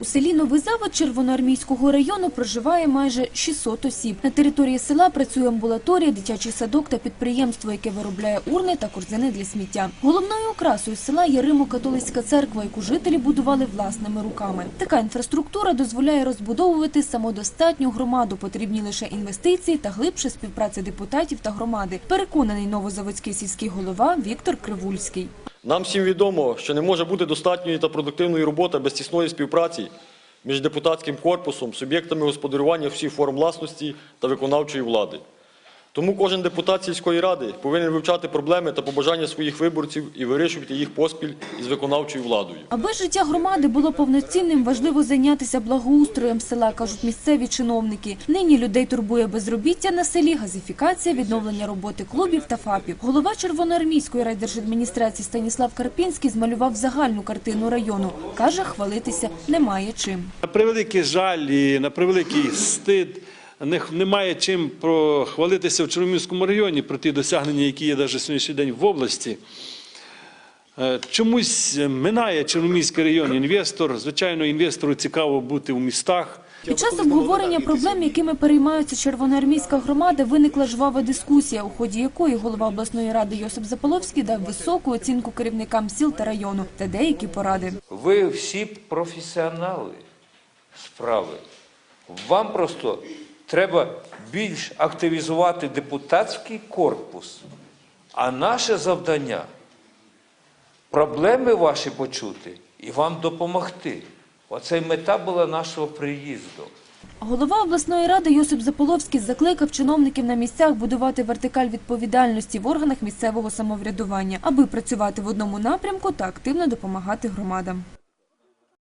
У селі Новий Завод Червоноармійського району проживає майже 600 осіб. На території села працює амбулаторія, дитячий садок та підприємство, яке виробляє урни та корзини для сміття. Головною окрасою села є Римо-католицька церква, яку жителі будували власними руками. Така інфраструктура дозволяє розбудовувати самодостатню громаду. Потрібні лише інвестиції та глибша співпраця депутатів та громади. Переконаний новозаводський сільський голова Віктор Кривульський. Нам всім відомо, що не може бути достатньої та продуктивної роботи без тісної співпраці між депутатським корпусом, суб'єктами господарювання всіх форм власності та виконавчої влади. Тому кожен депутат сільської ради повинен вивчати проблеми та побажання своїх виборців і вирішувати їх поспіль із виконавчою владою. Аби життя громади було повноцінним, важливо зайнятися благоустроєм села, кажуть місцеві чиновники. Нині людей турбує безробіття на селі, газифікація, відновлення роботи клубів та ФАПів. Голова Червоноармійської райдержадміністрації Станіслав Карпінський змалював загальну картину району. Каже, хвалитися немає чим. На превеликий жаль і на превеликий стид немає чим прохвалитися в Червомірському районі про ті досягнення, які є навіть сьогоднішній день в області. Е, Чомусь минає Червомірський район інвестор. Звичайно, інвестору цікаво бути в містах. Під час обговорення проблем, якими переймаються червоноармійська громада, виникла жвава дискусія, у ході якої голова обласної ради Йосип Заполовський дав високу оцінку керівникам сіл та району та деякі поради. Ви всі професіонали справи. Вам просто треба більш активізувати депутатський корпус. А наше завдання проблеми ваші почути і вам допомогти. Оце й мета була нашого приїзду. Голова обласної ради Йосип Заполовський закликав чиновників на місцях будувати вертикаль відповідальності в органах місцевого самоврядування, аби працювати в одному напрямку та активно допомагати громадам.